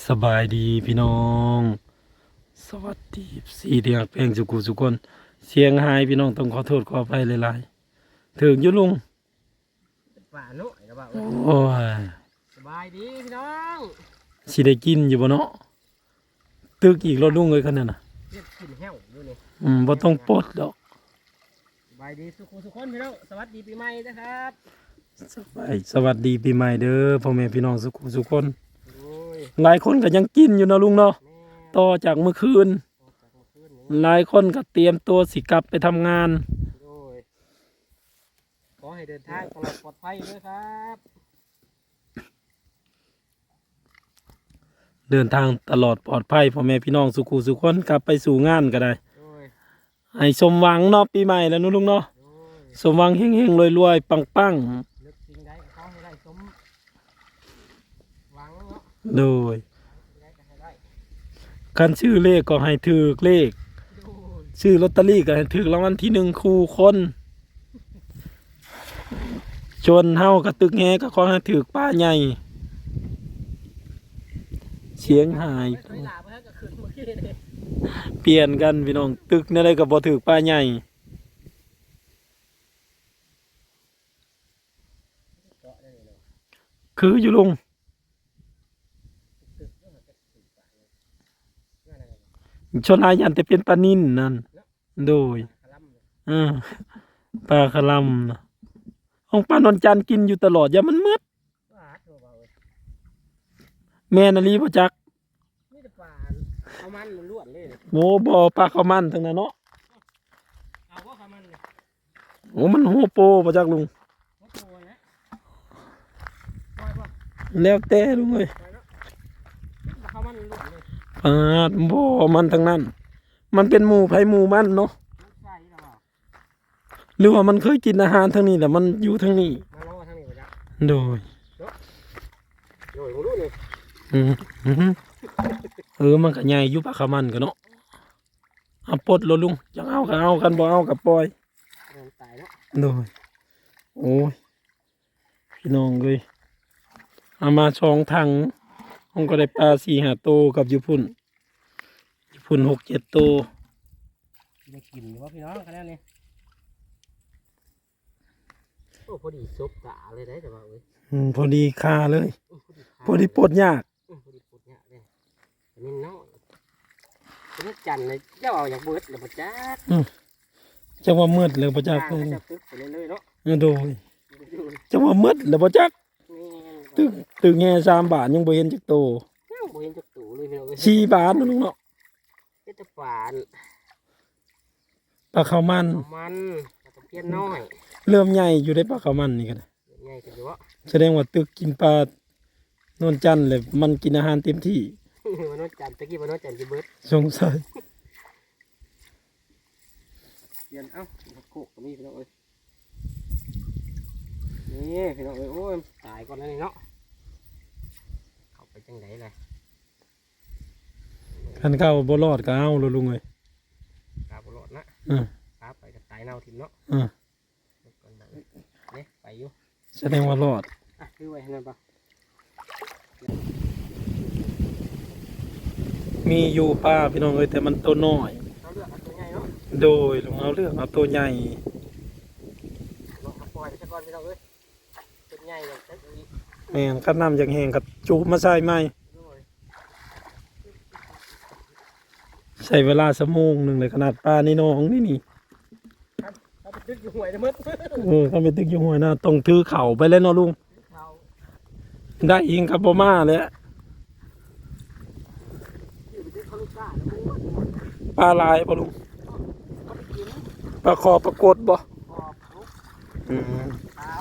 สบายดีพี่น้อง สวัสดีสีเดียกเพลงสุกุสุคนเสียงหายพี่น้องต้องขอโทษขออภัยหลายๆถึงอยุลุงป่านุแล้วบ่าโอ้ยสบายดีพี่น้องสิได้กินอยู่บ่เนาะตึกอีกรถลุงเลยขนาดน่ะเรียกกินแห้วอยู่นี่อืมบ่ต้องปลดดอกสบายดีสุขุสุขคนพี่น้องสวัสดีปีใหม่นะครับสบายสวัสดีปีใหม่เด้อพ่อแม่พี่น้องสุขุสุคนโอ้ย หลายคนก็ยังกินอยู่เนาะลุงเนาะแม่ต่อจากเมื่อคืนออกจากเมื่อคืนนี้หลายคนก็เตรียมตัวสิกลับไปทำงานโอ้ยขอให้เดินทางตลอดปลอดภัยด้วยครับเดินทางตลอดปลอดภัยพ่อแม่พี่น้องสุขุสุคนกลับไปสู่งานก็ได้โอ้ยให้สมหวังเนาะปีใหม่แล้วเนุลุงเนาะโอ้ยสมหวังเฮงๆรวยๆปังนึกสิ่งใดก็ขอให้ได้สมหวังเนาะ ๆ โดยสิ่งใดก็ให้ได้คันชื่อเลขก็ให้ถือเลขโอ้ยชื่อลอตเตอรี่ก็ให้ถือรางวัลที่หนึ่งคู่คนชวนเฮากระตึกแงก็ขอให้ถือป้าใหญ่เสียงหายไม่เคยหลาบฮะก็คืนเมื่อกี้เลยเปลี่ยนกันพี่น้องตึกนี่ได้ก็บ่ถือป้าใหญ่เกาะได้เลยเนาะคืออยู่ลุง ตึกเนาะก็ตึกป่าเลยนั่นน่ะ ชนอายันแต่เป็นปลานิ่นนั่น โดยคลัมเนี่ยอ่าปลาคลำน่ะของป้านนจันทร์กินอยู่ตลอดอย่ามันมืดว่าโทรเบาเลยแม่นาลีบ่จักนี่แต่ป่าเอามันล้วนๆเลยโอ้บ่ปลาข้าวมันทั้งนั้นเนาะเอาว่าเขามันเลยโอ้มันโหโปบ่จักลุงวัดโตนะปล่อยป่ะแล้วแต่ลุงเอ้ยปล่อยเนาะนี่แต่เขามันล้วนเลย ปาดบ่มันทั้งนั้น มันเป็นหมู่ไผหมู่มันเนาะลูกใส่แล้วอะหรือว่ามันเคยกินอาหารทางนี้แหละมันอยู่ทางนี้มาล้อทางนี้ไปจ้ะโดยโดยมึงรู้เลยอืมอือหือเออมันก็ใหญ่อยู่ปลาข้าวมันก็เนาะเอาปลดโลดลุงอยากเอาก็เอากันบ่เอาก็ปล่อยโดนตายเนาะโดยโอ้ยพี่น้องเลยเอามาสองถังห้องก็ได้ปลาสี่ห้าโตวกับอยู่พุ่น อยู่พุ่นหกเจ็ดโตวได้กินอยู่ว่าพี่น้องคะแนนนี่โอ้พอดีซุปตาเลยได้แต่ว่าเอ้ยอืมพอดีค่าเลย พอดีปลดยากอืมพอดีปลดเนี่ยเลยอันนี้น้อยเป็นจันทร์เลยเจ้าเอาอยากเบิดหรือบ่จ้าจังว่ามืดเลยบ่จักเลยจะตึกไปเรื่อยๆเนาะเออโดยจังว่ามืดเลยบ่จักนี่ตึกตึกแง่สามบาทยังบ่เห็นจักโตยังบ่เห็นจักตู่เลยพี่น้องเอ้ยสี่บาทนะลุงเนาะ เฮ็ดแต่ปานปลาข้าวมันเอามันปลาตะเพียนน้อยเริ่มใหญ่อยู่ได้ปลาข้าวมันนี่ก็ได้ใหญ่กันอยู่วะ แสดงว่าตึกกินปลานวลจันทร์เลยมันกินอาหารเต็มที่วันนู้นจันทร์ตะกี้วันนู้นจันทร์จะเบิดสงสัยเพียนเอ้าโคกก็มีพี่น้องเอ้ยนี่พี่น้องเอ้ยโอ้ยตายก่อนแล้วนี่เนาะเข้าไปจังไดเลย คันเข้าบ่รอดก็เอาโลดลุงเอ้ยกาบรอดนะอืมกาไปกับตายเน่าทิมเนาะอืมเบิดก่อนเด้อเนี่ยไปอยู่แสดงว่ารอดอะคือไว้ให้นั่นปะมีอยู่ปลาพี่น้องเอ้ยแต่มันตัวน้อย เราเลือกเอาตัวใหญ่เนาะโดยลุงเอาเรื่องเอาตัวใหญ่ลองเอาปล่อยไปซะก่อนพี่น้องเอ้ยตัวใหญ่เลยจักอีแม่นคันน้ำจากแห้งกับจุมาใส่ไหม ด้วย ใช้เวลาสมงหนึ่งเลยขนาดปลานี่น้องนี่นี่เอาไปตึกอยู่ห่วยเด้อมึดเออถ้าไปตึกอยู่หัวหน้าต้องถือเข่าไปเลยเนาะลุง เขาได้เองครับบ่มาเลยอะอยู่ไปตึกเขาลูกก้าแล้วมึงปลาลายบ่ลุงเขาไปกินปลาคอปลากดบ่ขอบลุกอืมเท้า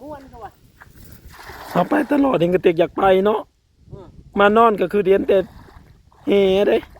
ม้วนเขาว่ะเอาไปตลอดเองก็เตกอยากไปเนาะอืม มานอนก็คือเรียนแต่เฮเด้ทำ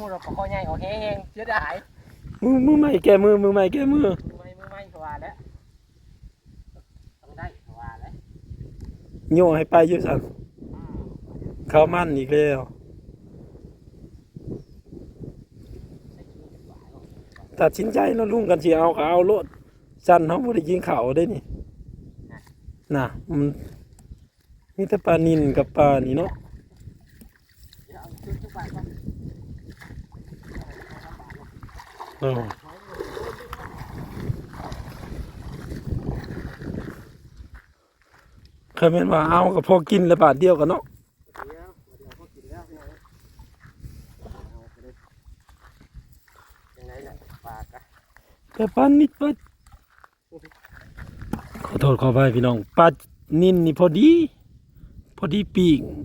มือเราปะคอใหญ่ออกแห้งเสียดายมือมือใหม่แกมือมือใหม่แกมือมือไม่มือไม่ว่าแล้วต้องได้ว่าแล้วโย่ให้ไปอยู่สั่นอืมเขามั่นอีกแล้วใส่ขี้ดีกว่าเนาะตัดสินใจแล้วลุงกันสิเอาก็เอาโลดสั่นเฮาบ่ได้ยิงเขาได้นี่น่ะมันมีแต่ปลานินกับปลานี่เนาะเดี๋ยวเอาขึ้นทุกบก่อน โอ้ เคยเป็นว่าเอากับพอกินแล้วบาทเดียวกันเนาะเดี๋ยวเดี๋ยวพอกินแล้วพี่น้องเอาไปเลยยังไงล่ะปากอะแต่ปลานิดปลาขอโทษขออภัยพี่น้องปลานินนี่พอดี พอดีปีกนี่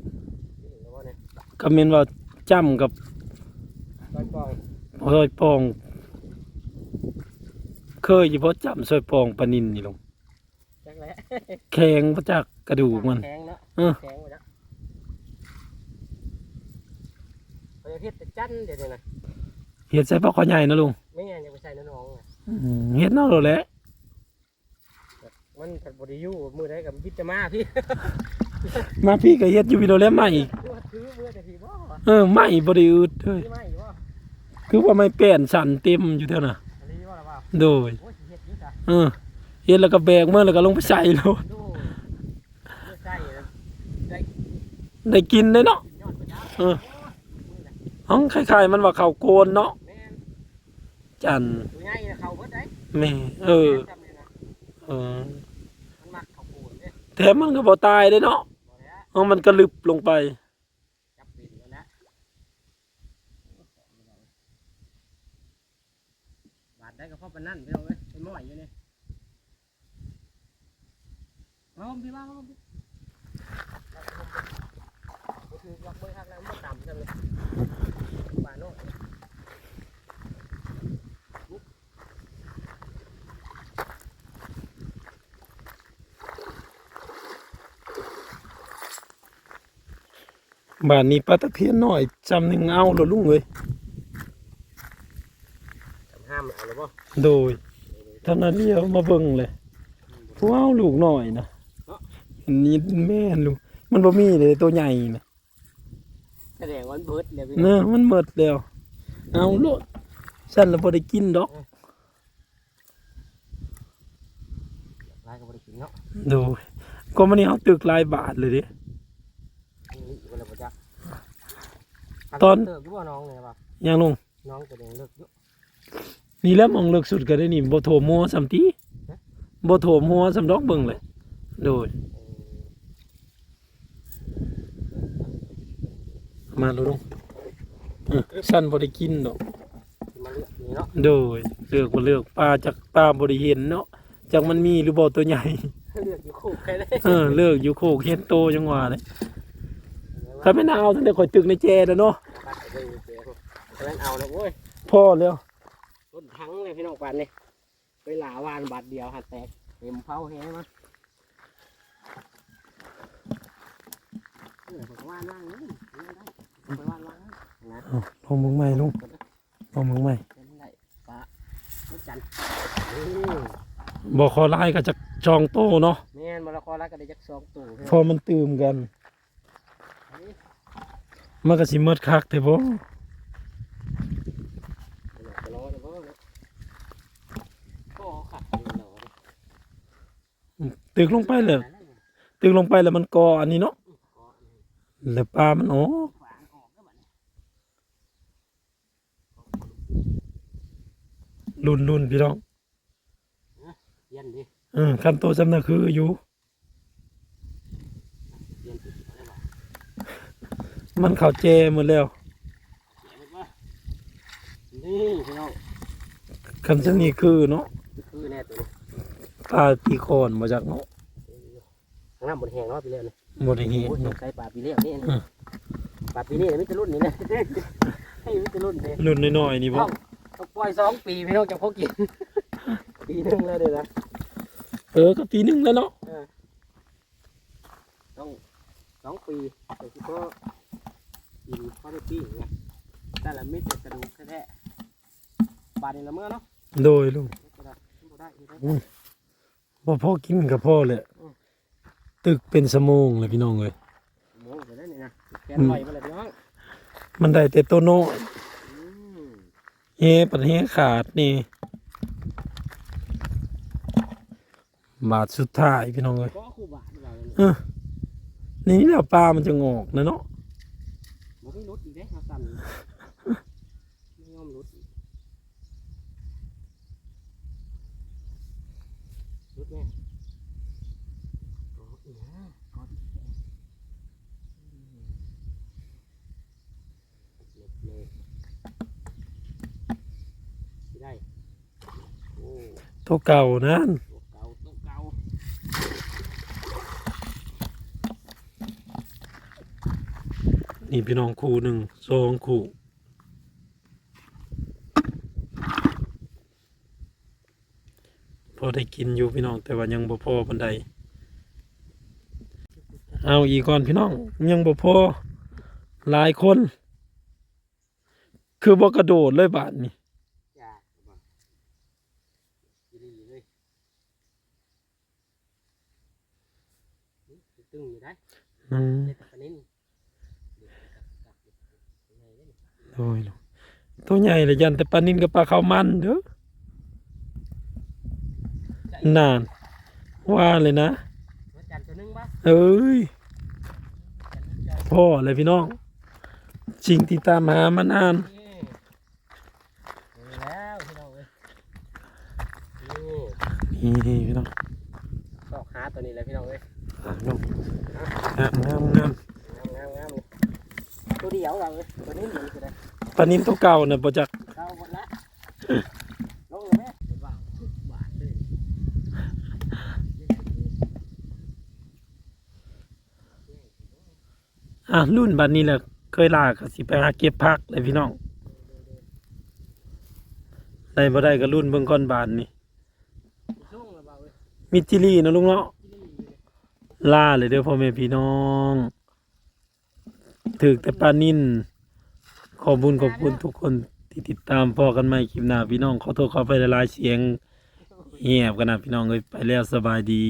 เห็นแล้วบ่เนี่ยก็เมนว่าจ้ำกับก้อยปองซอยปอง เคยอยู่เพราะจ้ำซอยปองปลานินนี่ลงจังแหละแข็งพระจากกระดูกมันแข็งเนาะเออแข็งหมดแล้วไปเฮ็ดแต่จันเดี๋ยวนี้นะเห็ดใส่ปลาคอใหญ่นะลุงไม่งั้นยังไปใส่น้องๆอะอืมเห็ดเน่าแล้วแหละมันผัดบไดิยูมือได้กับวิจามาพี่มาพี่ก็เฮ็ดอยู่พี่โดแล้วใหม่คือว่าถือมือแต่พี่บ่เออใหม่บ่ได้อึดเฮ้ยถือไม่บ่ คือว่าไม่แป้นสั่นเต็มอยู่เท่าน่ะ โดยโอ้ยสิเฮ็ดอยู่จ้ะเออเฮ็ดแล้วก็แบกมาแล้วก็ลงไปใส่แล้วดูเลือดใส่เลยได้ได้กินได้เนาะกินยอดประจ้าเออมือน่ะอ๋อคล้ายๆมันว่าข้าวโกนเนาะแม่นจันตัวใหญ่น่ะเขาเบิดได้แม่เออจำเลยนะเออมันมักเขาปูนเด้แถมมันก็บ่ตายเด้เนาะบ่แล้วเอามันก็ลึบลงไป จับเป็นแล้วนะบาดได้ก็เพราะ ปานนั่นพี่น้องเอ้ยเป็นหม้อยอยู่นี่มาผมพี่มามาผมพี่ก็คือล็อกเบอร์ทักแล้วมันบ่ต่ำจังเลยบาดโน่บ้านนี้ปลาตะเพียนน้อยจำหนึงเอาแล้วลุงเอ้ยห้ามเอาเลย บ่โดยเท่านั้นเดียวมาเบิ่งเลยว้าวลูกน้อยนะอันนี้แม่นลูกมันบ่มีเลยตัวใหญ่นะแสดงว่าเบิดเลยพี่เนอะมันหมดแล้วเอาโลดฉันละบ่ได้กินดอกลายก็บ่ได้กินเนาะโดยก็มันนี่เอาตึกหลายบาทเลยเดินี่ก็เลยบ่จักตอนเติบอยู่บ่น้องเนี่ยป่ะยังลงน้องจะเด้งเลิกอยู่ นี่แหล้วมองเลิกสุดก็ได้นี่บ่โถมหัวสำติบ่โถมหัวสำดอกเบิ่งเลยโดยมาลูกเออฉันบ่ได้กินดอกที่มาเลือกนี่เนาะโดยเลือกบ่เลือกปลาจากปลาบ่ได้เห็นเนาะจากมันมีหรือบ่ตัวใหญ่เลือกอยู่คู่ใครได้เออเลือกอยู่โคกเห็นโตจังหว่าเลยถ้าไม่น่าเอาตั้งแต่ข่อยตึกในแจแล้วเนาะปัดไปเลยเจ๊เพราะฉะนั้นเอาแล้วโว้ยพอแล้ว ต้นทั้งเลยพี่น้องปันนี่ไปหลาวานบาทเดียวหันแตกเต็มเผาแห้งมาเออผมก็ว่านว่างนี่ไม่ได้ไปว่านว่างนะเอาลงมึงใหม่ลุงลงมึงใหม่เป็นไรปลาลูกจันทร์อืมบ่ขอไล่ก็จะจองโตเนาะแม่นมะละกอแล้วก็ได้จักสองตู้พี่พน้อองมันตื่มกันอันนี้มันก็สิหมดคักแต่บ่ จะรอจะรอเนาะก็ขัดอยู่เนาะ ตึกลงไปเลยตึกลงไปแล้วมันก่ออันนี้เนาะแล้วปลามันออกฝางออกก็แบบนี้รุ่นรุ่นพี่น้องเย็นดิเออคันโตจำน่ะคืออยู่เย็นติดอะไรบ้างมันเข้าแจหมดแล้วเสียไปป่ะนี่พี่น้องคันจะนี่คือเนาะคือแน่ตัวนี้ ปลาปีคอนมาจากเนาะข้างหน้าบนแหงเนาะปีเลี้ยนี่บ่ได้เห็นโอ้ยเนาะใส่ปลาปีเลี้ยนี่อืม ปลาปีนี่ไม่จะรุ่นนี้นะ ให้ไม่จะรุ่นเลย รุ่นน้อยๆนี่บ่ ต้องต้องปล่อยสองปีพี่น้องจะพกกิน ปีหนึงแล้วเดี๋ยวนะ เออก็ปีหนึงแล้วเนาะต้องสองปีแต่ที่ก็กินข้าวได้ปีไงแต่ละมิตรกระดูกแท้ๆปลาในละเมื่อเนาะโดยลุงบ่ได้บ่ได้บ่ได้อืม บ่พอกินกับพ่อเลยอืมตึกเป็นสมงเลยพี่น้องเลยโมงจะได้นี่นะแกนลอยมาเลยพี่น้องมันได้แต่ตัวน้อยอืมเฮปัดเฮขาดนี่บาทสุดท้ายพี่น้องเลยก็คู่บาทเราเออนี่แหละปลามันจะงอกนะเนาะบ่มีรถอีกเด้หาสั่นไม่ยอมรถอีกรถแม่ก็อีกนะก็อีกแค่อืม เล็บเลยสิได้โอ้ตัวเก่านั่นตัวเก่าตัวเก่านี่พี่น้องคู่หนึ่งสองคู่พอได้กินอยู่พี่น้องแต่ว่ายังบ่พอปันใดเอาอีกก่อนพี่น้องยังบ่พอหลายคน คือบ่กระโดดเลยบาทนี่จ้าบ่ดีดีเลยนี่ตึงอยู่ได้อืมเด็ดปลานิ่นเด็ดกักเด็ดยังไงเนี่ยโอ้ยลูกตัวใหญ่เลยยันแต่ปลานินกับปลาข้าวมันเด้อจะนาน ว่าเลยนะ มาจันตัวหนึงปะเอ้ย จันนึงจันพ่อเลยพี่น้องสิ่งที่ตามหามานาน นี่เจอแล้วพี่น้องเอ้ย นี่นี่พี่น้องตอกหาตัวนี้เลยพี่น้องเอ้ยอะน้องงามงามงามงามงามงามเลยตัวเดียวเราเลยตัวนี้เหมือนกันเลยปลานินตัวเก่าน่ะบ่จักเข้าหมดละลงเลยแม่ว้าวหวานเลยอะรุ่นบัดนี้แหละเคยลาก็สิไปหาเก็บผักเลยพี่น้องได้บ่ได้ก็รุ่นเบิ่งก่อนบานนี่ ช่วงเลยเบาเลย มิจิลีนะลุงเนาะล่าเลยเด้อพ่อแม่พี่น้องถึกแต่ปลานินขอบคุญขอบคุณทุกคนที่ติดตามพ่อกันใหม่คลิปหน้าพี่น้องขอโทษขอไปละลายเสียงเงียบกันนะพี่น้องเลยไปแล้วสบายดี